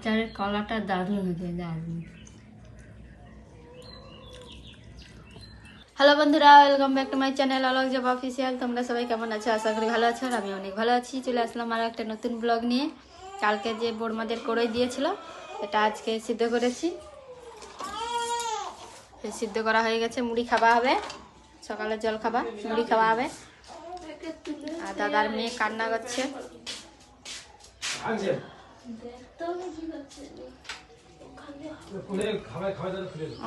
আচারের কলাটা দারুণ হয়েছে, দারুণ। হ্যালো বন্ধুরা welcome back to my channel Alok job official তোমরা সবাই কেমন আছো? আশা করি ভালো আছো আর আমি অনেক ভালো আছি। চলে আসলাম আরও একটা নতুন ব্লগ নিয়ে। কালকে যে বোরমাদের করে দিয়েছিল, এটা আজকে সিদ্ধ করেছি। সিদ্ধ করা হয়ে গেছে, মুড়ি খাওয়া হবে। সকালে জল খাবা, মুড়ি খাওয়া হবে। আর দাদার মেয়ে কান্না করছে।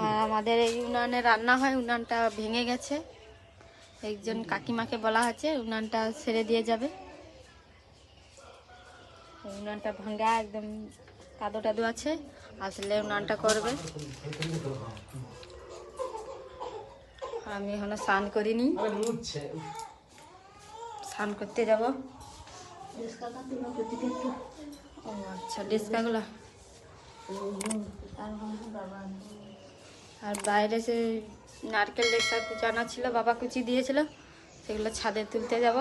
আর আমাদের এই উনানে রান্না হয়। উনানটা ভেঙে গেছে। একজন কাকিমাকে বলা হয়েছে উনানটা ছেড়ে দিয়ে যাবে। উনানটা ভাঙ্গা একদম কাদো টাদো আছে। আসলে উনানটা করবে। আমি এখনও স্নান করিনি। স্নান করতে যাব। ও আচ্ছা ডিসকাগুলো? আর বাইরে সে নারকেল লেখা কুচানো ছিল বাবা কুচি দিয়েছিল সেগুলো ছাদে তুলতে যাব।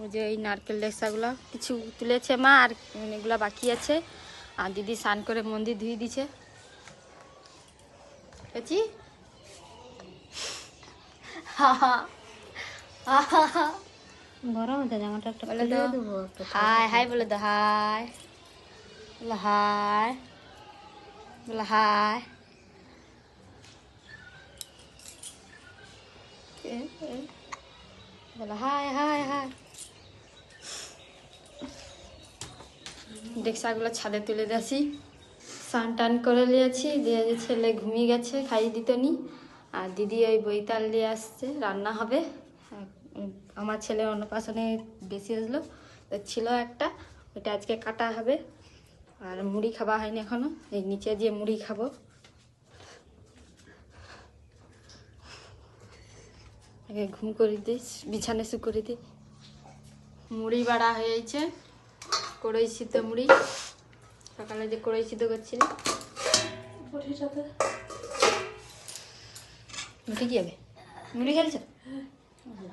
ওই যে এই নারকেল লেসাগুলো কিছু তুলেছে মা আর এগুলো বাকি আছে। আর দিদি স্নান করে মন্দির ধুয়ে দিছে পেয়েছি? গরম হতে জামাটা একটা বলে দাও। হাই হাই বলে দাও হাই। বলে হাই বলে হাই। বলে হাই হাই হাই। ডেক্সাগুলো ছাদে তুলে দিয়েছি। স্নান টান করে নিয়েছি দিয়ে যে ছেলে ঘুমিয়ে গেছে খাইয়ে দিত নি। আর দিদি ওই বইতাল নিয়ে আসছে রান্না হবে। আমার ছেলে অন্নপ্রাশনে বেশি আসলো তো ছিল একটা ওইটা আজকে কাটা হবে। আর মুড়ি খাওয়া হয়নি এখনও এই নিচে দিয়ে মুড়ি খাব। আগে ঘুম করে দিই বিছানে শু করে দিই। মুড়ি বাড়া হয়েছে কড়ই সিদ্ধ মুড়ি। সকালে যে কড়ই সিদ্ধ করছিলি মুড়ি কি হবে? মুড়ি খেলছো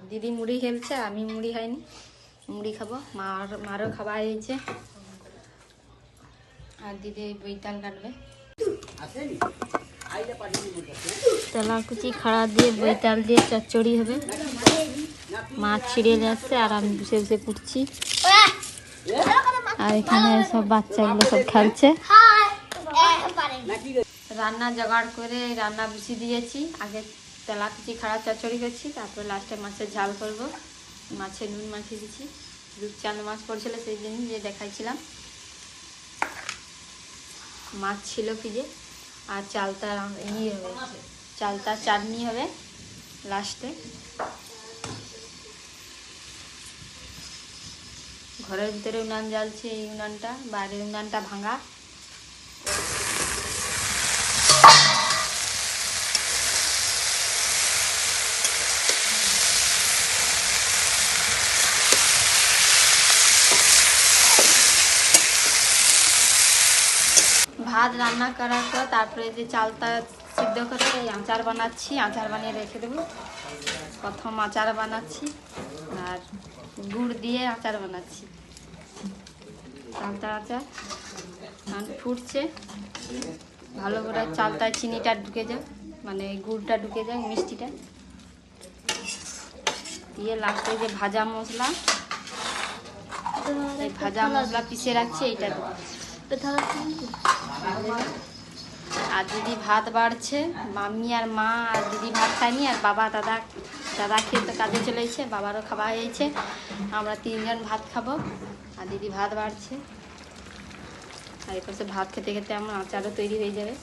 দিদি মুড়ি খেলছে, আমি মুড়ি খাইনি। মুড়ি খাব। মার, মারও খাওয়া হয়েছে। আর দিদি বৈতাল কাটবে। তেলাকুচি খাড়া দিয়ে, বৈতাল দিয়ে চচ্চড়ি হবে। মাছ ছিঁড়ে যাচ্ছে, আর আমি বসে বসে কুটছি আর এখানে সব বাচ্চাগুলো সব খেলছে। রান্না জোগাড় করে রান্না বসিয়ে দিয়েছি। আগে তেলাকুচি খাড়া চচ্চড়ি করছি, তারপরে লাস্টে মাছের ঝাল করব। মাছের নুন মাখিয়ে দিচ্ছি। রূপচাঁদ মাছ পড়ছিল সেই দিন যে দেখাইছিলাম। মাছ ছিল ফ্রিজে আর চালতা ইয়ে হবে চালতা চাটনি হবে লাস্টে ঘরের ভিতরে উনান জ্বালছে এই উনানটা, বাইরের উনানটা ভাঙা। ভাত রান্না করার পর তারপরে যে চালটা সিদ্ধ করে এই আচার বানাচ্ছি, আচার বানিয়ে রেখে দেবো। প্রথম আচার বানাচ্ছি আর গুড় দিয়ে আচার বানাচ্ছি। চালতা আচার ফুটছে। ভালো করে চালতায় চিনিটা ঢুকে যায় মানে গুড়টা ঢুকে যায় মিষ্টিটা। দিয়ে লাস্টে যে ভাজা মশলা ভাজা মশলা পিষে রাখছি, এইটা দেবো আর দিদি ভাত বাড়ছে। মাম্মি আর মা আর দিদি ভাত খায়নি, আর বাবা, দাদা দাদা খেয়ে তো কাজে চলে এসেছে, বাবারও খাওয়া হয়েছে আমরা তিনজন ভাত খাব, আর দিদি ভাত বাড়ছে। আর এরপর সে ভাত খেতে খেতে আমার আচারও তৈরি হয়ে যাবে।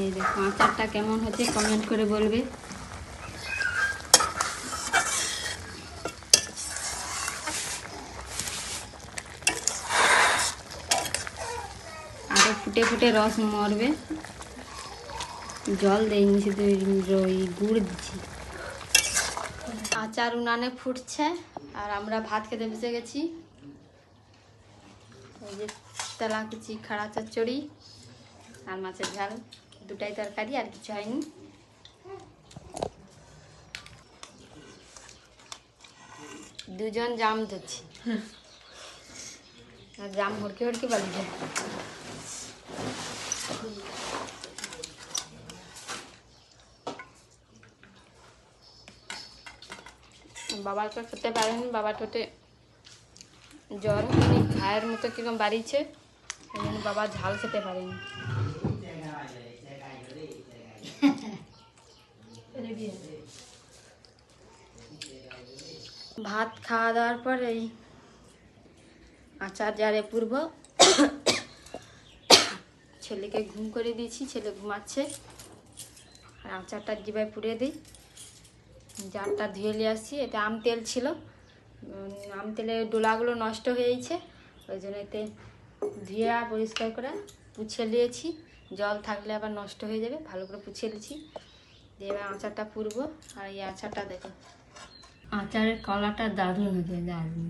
এই দেখো, আচারটা কেমন হচ্ছে কমেন্ট করে বলবে। ফুটে রস মরবে। জল দেয়নি শুধু ওই গুড় দিচ্ছি। আচার উনানে ফুটছে আর আমরা ভাত খেতে বসে গেছি। এই যে তেলাকুচি খাড়া চচ্চড়ি আর মাছের ঝাল দুটাই তরকারি আর কিছু হয়নি। দুজন জাম ধরছি। আর জাম হড়কে হড়কে বাড়িছে বাবার তো খেতে পারেনি, বাবার ঠোঁটে জ্বর মানে ঘায়ের মতো কীরকম বাড়িছে ওই বাবা ঝাল খেতে পারেনি। ভাত খাওয়া দাওয়ার পর এই আচার জারে পূর্ব ছেলেকে ঘুম করে দিয়েছি, ছেলে ঘুমাচ্ছে। আর আচারটা জিবায় পুড়ে দিই জারটা ধুয়ে নিয়ে আসছি এতে আম তেল ছিল। আম তেলের ডোলাগুলো নষ্ট হয়ে গেছে ওই জন্য এতে ধুয়ে পরিষ্কার করে পুছে নিয়েছি। জল থাকলে আবার নষ্ট হয়ে যাবে ভালো করে পুছে নিয়েছি। দিয়ে এবার আচারটা পুরবো আর এই আচারটা দেখো। আচারের কলাটা দারুণ হয়েছে দারুণ।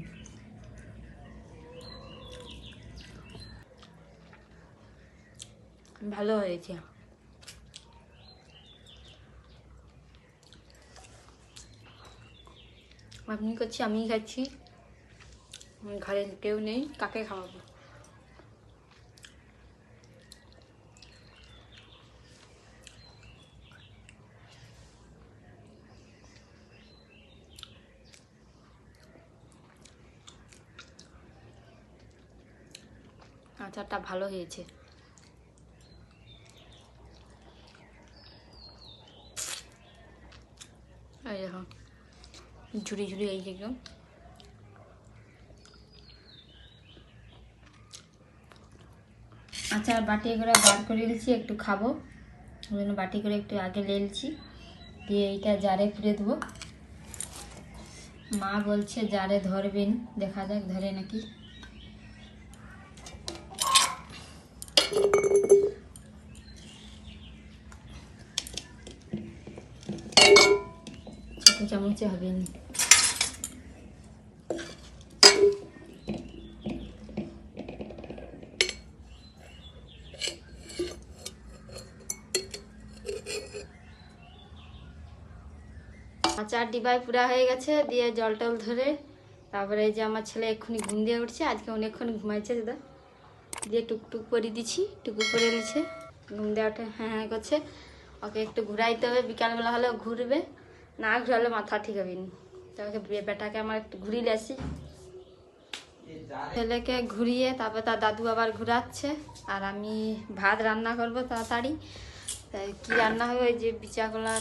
ভালো হয়েছে। আপনি করছি আমি খাচ্ছি। ঘরে কেউ নেই কাকে খাওয়াবো? আচারটা ভালো হয়েছে। এই দেখো। ঝুড়ি ঝুড়ি এই একদম আচার বাটি করে বার করে নিয়েছি একটু খাব। ওই জন্য বাটি করে একটু আগে লেলছি দিয়ে এইটা জারে পুড়ে দেবো। মা বলছে জারে ধরবেন, দেখা যাক ধরে নাকি। ছোট চামচে হবে না আচার ডিবাই পুরা হয়ে গেছে, দিয়ে জল টল ধরে তারপরে এই যে আমার ছেলে এক্ষুনি ঘুম দিয়ে উঠছে, আজকে অনেকক্ষণ ঘুমাইছে দাদা। দিয়ে টুকটুক করে দিচ্ছি টুকু করে নিচ্ছে। ঘুম ওঠে হ্যাঁ হ্যাঁ করছে। ওকে একটু ঘুরাইতে হবে, বিকালবেলা হলে ঘুরবে, না ঘুরালে মাথা ঠিক হবে না। তো ওকে বেটাকে আমার একটু ঘুরিয়ে আসি। ছেলেকে ঘুরিয়ে তারপর তার দাদু আবার ঘুরাচ্ছে, আর আমি ভাত রান্না করব তাড়াতাড়ি। কি রান্না হবে, ওই যে বিচাকলা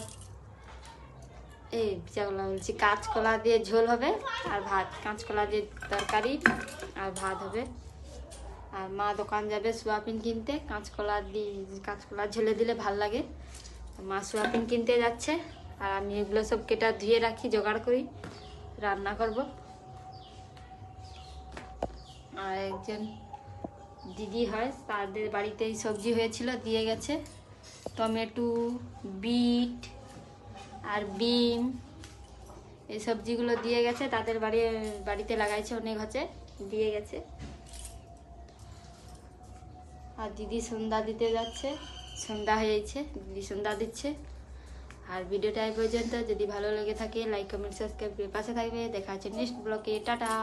এই বিচাকলা বলছি কাঁচকলা দিয়ে ঝোল হবে আর ভাত, কাঁচকলা দিয়ে তরকারি আর ভাত হবে। আর মা দোকান যাবে সোয়াবিন কিনতে, কাঁচকলা দিয়ে কাঁচকলা ঝোলে দিলে ভালো লাগে। মা সোয়াবিন কিনতে যাচ্ছে আর আমি এগুলো সব কেটা ধুয়ে রাখি, জোগাড় করি, রান্না করব। আর একজন দিদি হয়, তাদের বাড়িতেই সবজি হয়েছিল, দিয়ে গেছে। টমেটো, বিট আর বিম এই সবজিগুলো দিয়ে গেছে, তাদের বাড়ি, বাড়িতে লাগাইছে অনেক হচ্ছে, দিয়ে গেছে। আর দিদি সন্ধ্যা দিতে যাচ্ছে, সন্ধ্যা হয়েছে দিদি সন্ধ্যা দিচ্ছে। আর ভিডিওটা এই পর্যন্ত, যদি ভালো লেগে থাকে লাইক কমেন্ট সাবস্ক্রাইব করে পাশে থাকবে। দেখা হচ্ছে নেক্সট ব্লগে টাটা।